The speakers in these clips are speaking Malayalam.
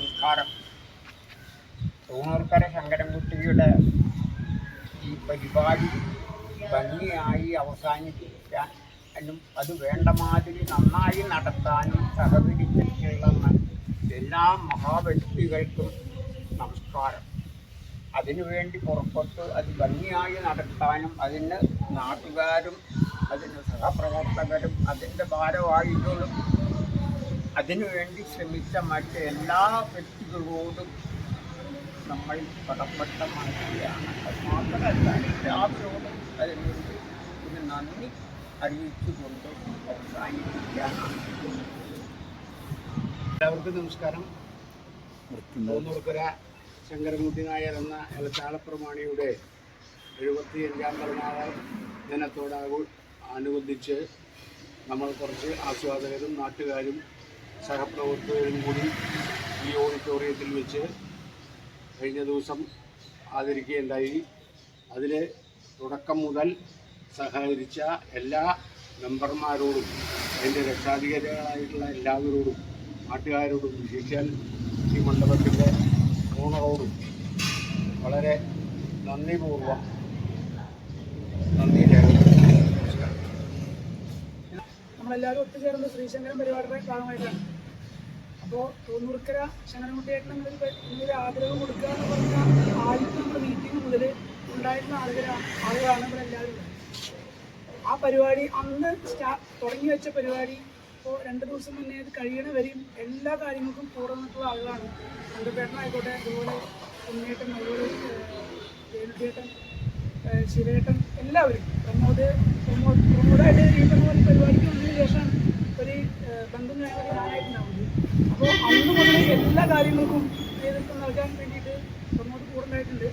നമസ്കാരം തൂണൂർക്കര ശങ്കരൻകുട്ടിയുടെ ഈ പരിപാടി ഭംഗിയായി അവസാനിപ്പിക്കാനും അത് വേണ്ട മാതിരി നന്നായി നടത്താനും സഹകരിച്ചിട്ടുള്ള എല്ലാ മഹാവ്യക്തികൾക്കും നമസ്കാരം. അതിനുവേണ്ടി പുറപ്പെട്ട് അത് ഭംഗിയായി നടത്താനും അതിന് നാട്ടുകാരും അതിന് സഹപ്രവർത്തകരും അതിന്റെ ഭാരവാഹികളും അതിനുവേണ്ടി ശ്രമിച്ച മറ്റ് എല്ലാ വ്യക്തികളോടും നമ്മൾ കടപ്പെട്ട മാറ്റുകയാണ് അത് മാത്രമല്ല എല്ലാവരോടും അതിനുവേണ്ടി ഒരു നന്ദി അറിയിച്ചുകൊണ്ട് അവസാനിപ്പിക്കാനാണ് എല്ലാവർക്കും നമസ്കാരം. തോന്നൂർക്കര ശങ്കരമൂർത്തി നായർ എന്ന എലത്താളപ്രമാണിയുടെ എഴുപത്തി അഞ്ചാം പിറന്നാൾ ദിനത്തോടാകു അനുബന്ധിച്ച് നമ്മൾ കുറച്ച് ആസ്വാദകരും നാട്ടുകാരും സഹപ്രവർത്തകരും കൂടി ഈ ഓഡിറ്റോറിയത്തിൽ വെച്ച് കഴിഞ്ഞ ദിവസം ആദരിക്കുകയുണ്ടായി. അതിൽ തുടക്കം മുതൽ സഹകരിച്ച എല്ലാ മെമ്പർമാരോടും അതിന്റെ രക്ഷാധികാരികളായിട്ടുള്ള എല്ലാവരോടും നാട്ടുകാരോടും വിശേഷിച്ചാൽ ഈ മണ്ഡപത്തിന്റെ ഓണറോടും വളരെ നന്ദിപൂർവം നന്ദി രേഖപ്പെടുത്തുന്നു നമസ്കാരം നമ്മളെല്ലാവരും ഒത്തുചേർന്ന് ശ്രീശങ്കരൻ പരിപാടിയുടെ ഭാഗമായിട്ടാണ്. അപ്പോൾ തൊണ്ണൂർക്കര ശങ്കരൻകുട്ടിയായിട്ട് നമ്മൾ ആഗ്രഹം കൊടുക്കുക എന്ന് പറഞ്ഞാൽ ആദ്യത്തെ നമ്മുടെ മീറ്റിംഗ് മുതൽ ഉണ്ടായിരുന്ന ആളുകളാണ് ആളുകളാണ് ഇവിടെ എല്ലാവരും. ആ പരിപാടി അന്ന് സ്റ്റാ തുടങ്ങി വെച്ച പരിപാടി ഇപ്പോൾ രണ്ട് ദിവസം മുന്നേ അത് കഴിയണവരെയും എല്ലാ കാര്യങ്ങൾക്കും കൂടെ നിന്നിട്ടുള്ള ആളുകളാണ്. ചന്ദ്രപേട്ടനായിക്കോട്ടെ അതുപോലെ ഉണ്ണേട്ടൻ അതുപോലെ വേണുട്ടേട്ടൻ ഏഹ് ശിവേട്ടൻ എല്ലാവരും പ്രമോദ് പ്രമോദ് പ്രമോദായിട്ട് ഈ പറഞ്ഞ പരിപാടിക്ക് വന്നതിന് ശേഷം ഒരു ബന്ധം ഞാനായിട്ടുണ്ടാവുന്നത് അപ്പോൾ അന്ന് മുതൽ എല്ലാ കാര്യങ്ങൾക്കും നേതൃത്വം നൽകാൻ വേണ്ടിയിട്ട് പ്രമോദ് കൂടെ ഉണ്ടായിട്ടുണ്ട്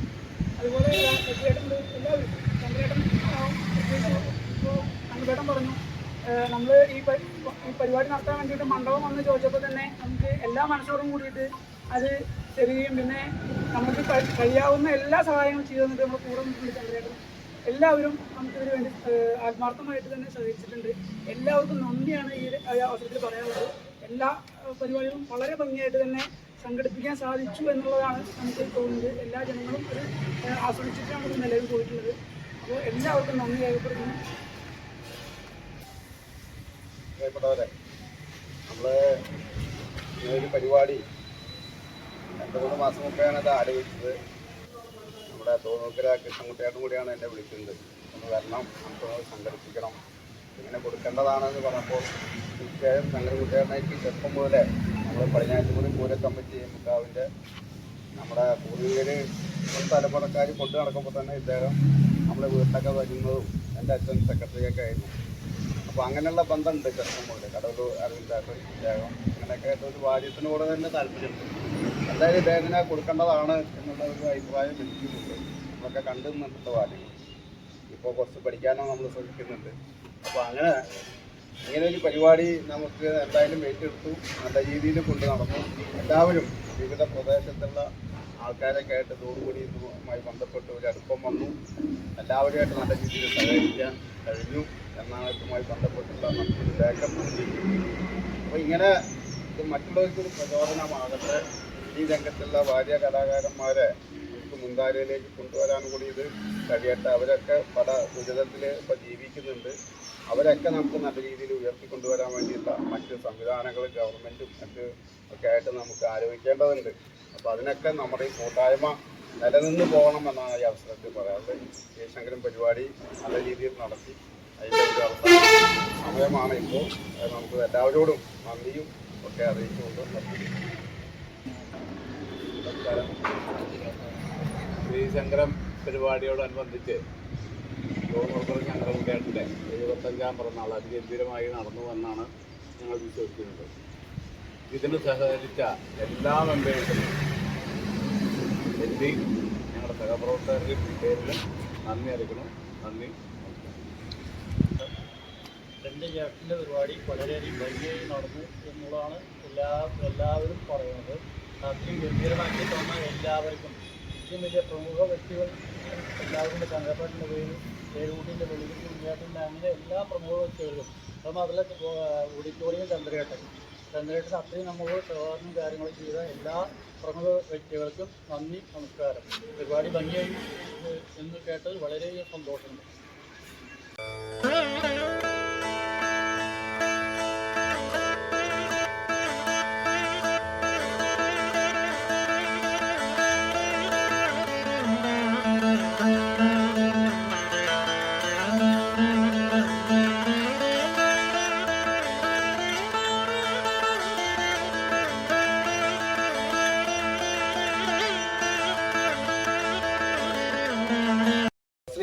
അതുപോലെ ചേട്ടൻ എല്ലാവരും. ചന്ദ്രേട്ടൻ ഇപ്പോൾ ചന്ദ്രേട്ടൻ പറഞ്ഞു നമ്മൾ ഈ പരിപാടി നടത്താൻ വേണ്ടിയിട്ട് മണ്ഡപം വന്ന് ചോദിച്ചപ്പോൾ തന്നെ നമുക്ക് എല്ലാ മനസ്സോടും കൂടിയിട്ട് അത് തരികയും പിന്നെ നമുക്ക് കഴിയാവുന്ന എല്ലാ സഹായങ്ങളും ചെയ്തു തന്നിട്ട് നമ്മൾ കൂടെ നിന്നിട്ടുണ്ട് ചന്ദ്രേട്ടൻ. എല്ലാവരും നമുക്കിതിനു വേണ്ടി ആത്മാർത്ഥമായിട്ട് തന്നെ സഹകരിച്ചിട്ടുണ്ട്. എല്ലാവർക്കും നന്ദിയാണ് ഈ അവസരത്തിൽ പറയാനുള്ളത്. എല്ലാ പരിപാടികളും വളരെ ഭംഗിയായിട്ട് തന്നെ സംഘടിപ്പിക്കാൻ സാധിച്ചു എന്നുള്ളതാണ് നമുക്ക് തോന്നുന്നത്. എല്ലാ ജനങ്ങളും ഒരു ആസ്വദിച്ചിട്ടാണ് ഇത് നിലവിൽ പോയിട്ടുള്ളത്. അപ്പോൾ എല്ലാവർക്കും നന്ദി രേഖപ്പെടുത്തുന്നു. ഒരു പരിപാടി രണ്ട് മൂന്ന് മാസം മുമ്പെയാണ് ഇത് ആലോചിച്ചത് നമ്മുടെ തോന്നൂക്കര കൃഷ്ണൻകുട്ടിയോടും കൂടിയാണ് എന്നെ വിളിക്കുന്നത്. ഒന്ന് വരണം നമുക്ക് സംഘടിപ്പിക്കണം. ഇങ്ങനെ കൊടുക്കേണ്ടതാണെന്ന് പറഞ്ഞപ്പോൾ തീർച്ചയായും ശങ്കരൻകുട്ടിയായിട്ട് ചെറുപ്പം മുതലേ നമ്മൾ പടിഞ്ഞാറ്റുമുറി പൂര കമ്മിറ്റി മുക്കാവിന്റെ നമ്മുടെ പൂർവികർ തലമുറക്കാർ കൊണ്ടു നടക്കുമ്പോൾ തന്നെ ഇദ്ദേഹം നമ്മുടെ വീട്ടിലൊക്കെ വരുന്നതും എന്റെ അച്ഛൻ സെക്രട്ടറിയൊക്കെ ആയിരുന്നു. അപ്പോൾ അങ്ങനെയുള്ള ബന്ധമുണ്ട് ചെറുപ്പം മുതലേ. കടവൂർ അരവിന്ദായിട്ട് ഇദ്ദേഹം അങ്ങനെയൊക്കെ ആയിട്ട് ഒരു വാര്യത്തിനോട് തന്നെ താല്പര്യമുണ്ട്. എന്തായാലും ഇദ്ദേഹത്തിനെ കൊടുക്കേണ്ടതാണ് എന്നുള്ള ഒരു അഭിപ്രായം എനിക്കുമുണ്ട്. നമ്മളൊക്കെ കണ്ടു നിന്നിട്ടുള്ള കാര്യങ്ങൾ. ഇപ്പോൾ കുറച്ച് പഠിക്കാനോ നമ്മൾ ശ്രമിക്കുന്നുണ്ട്. അപ്പോൾ അങ്ങനെ ഇങ്ങനെ ഒരു പരിപാടി നമുക്ക് എന്തായാലും ഏറ്റെടുത്തു. നല്ല രീതിയിൽ കൊണ്ട് നടന്നു. എല്ലാവരും വിവിധ പ്രദേശത്തുള്ള ആൾക്കാരൊക്കെ ആയിട്ട് തോടുകൂടി ഇതുമായി ബന്ധപ്പെട്ട് ഒരു അടുപ്പം വന്നു. എല്ലാവരുമായിട്ട് നല്ല രീതിയിൽ സഹകരിക്കാൻ കഴിഞ്ഞു എന്നാണ് ഇതുമായി ബന്ധപ്പെട്ടുള്ള മറ്റൊരു രേഖപ്പെടുത്തിയിരിക്കുന്നത് അപ്പോൾ ഇങ്ങനെ ഇത് മറ്റുള്ളവർക്കൊരു പ്രചോദനമാകട്ടെ ഈ രംഗത്തുള്ള ഭാര്യ കലാകാരന്മാരെ നമുക്ക് മുൻധാരയിലേക്ക് കൊണ്ടുവരാൻ കൂടി ഇത് കഴിയട്ടെ. അവരൊക്കെ പല ദുരിതത്തിൽ ഇപ്പോൾ ജീവിക്കുന്നുണ്ട്. അവരൊക്കെ നമുക്ക് നല്ല രീതിയിൽ ഉയർത്തിക്കൊണ്ടുവരാൻ വേണ്ടിയിട്ട് മറ്റ് സംവിധാനങ്ങൾ ഗവൺമെന്റും മറ്റ് ഒക്കെ ആയിട്ട് നമുക്ക് ആലോചിക്കേണ്ടതുണ്ട്. അപ്പോൾ അതിനൊക്കെ നമ്മുടെ ഈ കൂട്ടായ്മ നിലനിന്ന് പോകണം എന്നാണ് ഈ അവസരത്തിൽ പറയാറുള്ളത്. ജയശങ്കരൻ പരിപാടി നല്ല രീതിയിൽ നടത്തി അതിന്റെ ഒരു അവസരം സമയമാണ് ഇപ്പോൾ. നമുക്ക് എല്ലാവരോടും നന്ദിയും ഒക്കെ അറിയിച്ചുകൊണ്ട് ശ്രീശങ്കരം പരിപാടിയോടനുബന്ധിച്ച് തോന്നൂർക്കുളം ശങ്കരമുണ്ടേട്ടന്റെ എഴുപത്തഞ്ചാം പിറന്നാൾ അതിഗംഭീരമായി നടന്നു എന്നാണ് ഞങ്ങൾ വിശ്വസിക്കുന്നത്. ഇതിന് സഹകരിച്ച എല്ലാ മെമ്പേഴ്സിനും എന്റെയും ഞങ്ങളുടെ സഹപ്രവർത്തകരുടെയും പേരിലും നന്ദി അറിയിക്കണം നന്ദി. എന്റെ ചേട്ടന്റെ പരിപാടി വളരെയധികം ഭംഗിയായി നടന്നു എന്നുള്ളതാണ് എല്ലാ എല്ലാവരും പറയുന്നത് അത്രയും ഗംഭീരമാക്കി തോന്നാൻ എല്ലാവർക്കും. ഏറ്റവും വലിയ പ്രമുഖ വ്യക്തികൾ എല്ലാവരുടെ ചന്ദ്രപ്പാട്ടിന്റെ പേര് പേരുകൂട്ടിന്റെ വെളിയിൽ ചേട്ടന്റെ അങ്ങനെ എല്ലാ പ്രമുഖ വ്യക്തികളും അത് മാത്രമല്ല ഓഡിറ്റോറിയം ചന്ദ്രേട്ടൻ ചന്ദ്രേട്ടൻ അത്രയും നമ്മൾ സഹകരണം കാര്യങ്ങൾ ചെയ്ത എല്ലാ പ്രമുഖ വ്യക്തികൾക്കും നന്ദി നമസ്കാരം. പരിപാടി ഭംഗിയായി എന്ന് കേട്ടത് വളരെ സന്തോഷമുണ്ട്.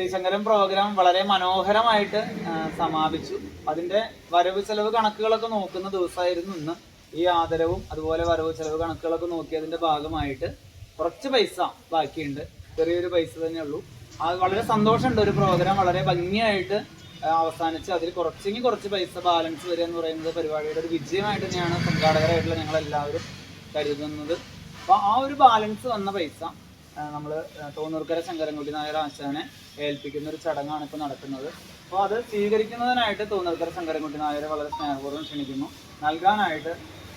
ശ്രീശങ്കരം പ്രോഗ്രാം വളരെ മനോഹരമായിട്ട് സമാപിച്ചു. അതിന്റെ വരവ് ചെലവ് കണക്കുകളൊക്കെ നോക്കുന്ന ദിവസമായിരുന്നു ഇന്ന്. ഈ ആദരവും അതുപോലെ വരവ് ചെലവ് കണക്കുകളൊക്കെ നോക്കിയതിന്റെ ഭാഗമായിട്ട് കുറച്ച് പൈസ ബാക്കിയുണ്ട്. ചെറിയൊരു പൈസ തന്നെ ഉള്ളൂ. അത് വളരെ സന്തോഷമുണ്ട് ഒരു പ്രോഗ്രാം വളരെ ഭംഗിയായിട്ട് അവസാനിച്ച് അതിൽ കുറച്ചെങ്കിൽ കുറച്ച് പൈസ ബാലൻസ് വരിക എന്ന് പറയുന്നത് പരിപാടിയുടെ ഒരു വിജയമായിട്ട് തന്നെയാണ് സംഘാടകരായിട്ടുള്ള ഞങ്ങൾ എല്ലാവരും കരുതുന്നത്. അപ്പോൾ ആ ഒരു ബാലൻസ് വന്ന പൈസ നമ്മൾ തോന്നൂർക്കര ശങ്കരൻകുട്ടി നായർ ആശാനെ ഏൽപ്പിക്കുന്ന ഒരു ചടങ്ങാണ് ഇപ്പോൾ നടക്കുന്നത്. അപ്പോൾ അത് സ്വീകരിക്കുന്നതിനായിട്ട് തോന്നൂർക്കര ശങ്കരൻകുട്ടി നായരെ വളരെ സ്നേഹപൂർവം ക്ഷണിക്കുന്നു. നൽകാനായിട്ട്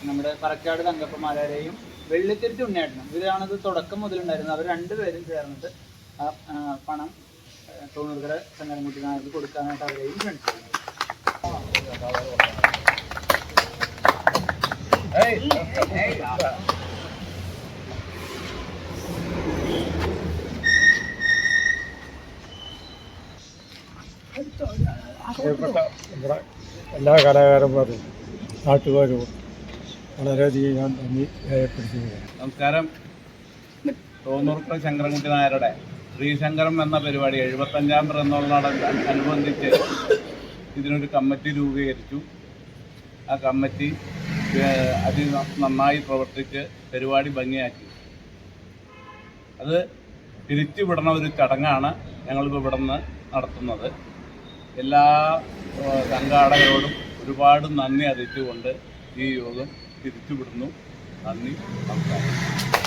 നമ്മുടെ പറക്കാട് തങ്കപ്പമാരെയും വെള്ളിത്തിരുത്തി ഉണ്ണേട്ടനും ഇവരാണിത് തുടക്കം മുതലുണ്ടായിരുന്നത്. അവർ രണ്ടുപേരും ചേർന്നിട്ട് ആ പണം തോന്നൂർക്കര ശങ്കരൻകുട്ടി നായർക്ക് കൊടുക്കാനായിട്ട് അവരെയും ക്ഷണിച്ചു എല്ലാ കലാകാരന്മാരും നാട്ടുകാരും വളരെയധികം ഞാൻ നന്ദി രേഖപ്പെടുത്തുകയാണ് നമസ്കാരം. തോന്നൂർക്കര ശങ്കരൻകുട്ടി നായരുടെ ശ്രീശങ്കരം എന്ന പരിപാടി എഴുപത്തഞ്ചാം പിറന്നോളോട് അനുബന്ധിച്ച് ഇതിനൊരു കമ്മിറ്റി രൂപീകരിച്ചു. ആ കമ്മിറ്റി അതി നന്നായി പ്രവർത്തിച്ച് പരിപാടി ഭംഗിയാക്കി. അത് തിരിച്ചുവിടണ ഒരു ചടങ്ങാണ് ഞങ്ങളിപ്പോൾ ഇവിടെ നിന്ന് നടത്തുന്നത്. എല്ലാ സംഘാടകരോടും ഒരുപാട് നന്ദി അറിയിച്ചുകൊണ്ട് ഈ യോഗം തിരിച്ചുവിടുന്നു. നന്ദി നമസ്കാരം.